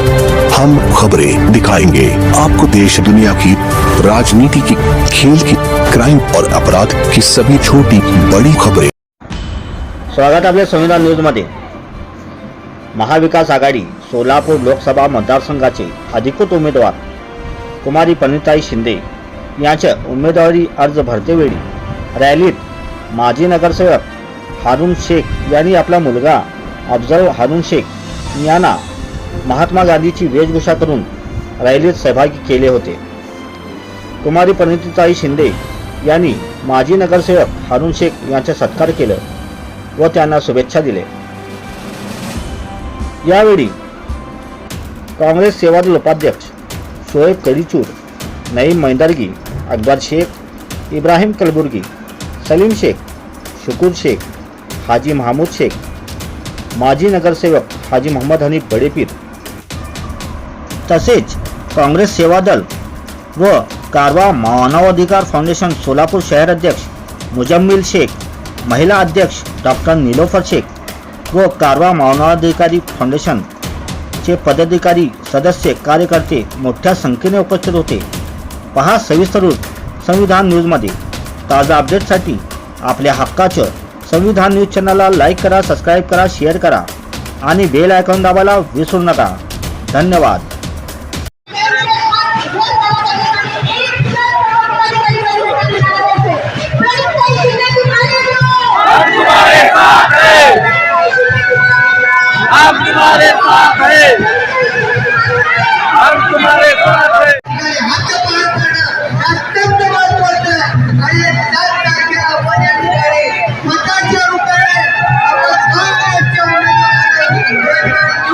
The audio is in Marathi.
हम खबरें दिखाएंगे। आपको देश दुनिया की राजनीति की खेल की क्राइम और अपराध की सभी छोटी बड़ी खबरें। स्वागत आपले संविधान न्यूजमध्ये महाविकास आघाडी सोलापूर लोकसभा मतदारसंघाचे अधिकृत उमेदवार कुमारी पनिताई शिंदे यांच्या उमेदवारी अर्ज भरतेवेळी रॅलीत माजी नगरसेवक हारून शेख यांनी आपला मुलगा अफजल हारून शेख यांना महात्मा गांधीची वेशभूषा करून रॅलीत सहभागी केले होते. कुमारी परिणिताई शिंदे यांनी माजी नगरसेवक हारून शेख यांचा सत्कार केलं व त्यांना शुभेच्छा दिले यावेळी काँग्रेस सेवादल उपाध्यक्ष शोएब कडीचूर नईम मैंदारगी अकबर शेख इब्राहिम कलबुर्गी सलीम शेख शुकूर शेख हाजी महमूद शेख माजी नगरसेवक हाजी मोहम्मद हनीफ बडेपीर. तसेच काँग्रेस सेवा दल व कारवा मानवाधिकार फाउंडेशन सोलापूर शहर अध्यक्ष मुजम्मिल शेख महिला अध्यक्ष डॉक्टर निलोफर शेख व कारवा मानवाधिकारी फाउंडेशन चे पदाधिकारी सदस्य कार्यकर्ते मोठ्या संख्येने उपस्थित होते. पहा सविस्तर संविधान न्यूजमध्ये ताजा अपडेटसाठी आपल्या हक्काचं संविधान न्यूज चॅनलला लाईक करा सबस्क्राईब करा शेअर करा आणि बेल आयकॉन दाबायला विसरू नका. धन्यवाद.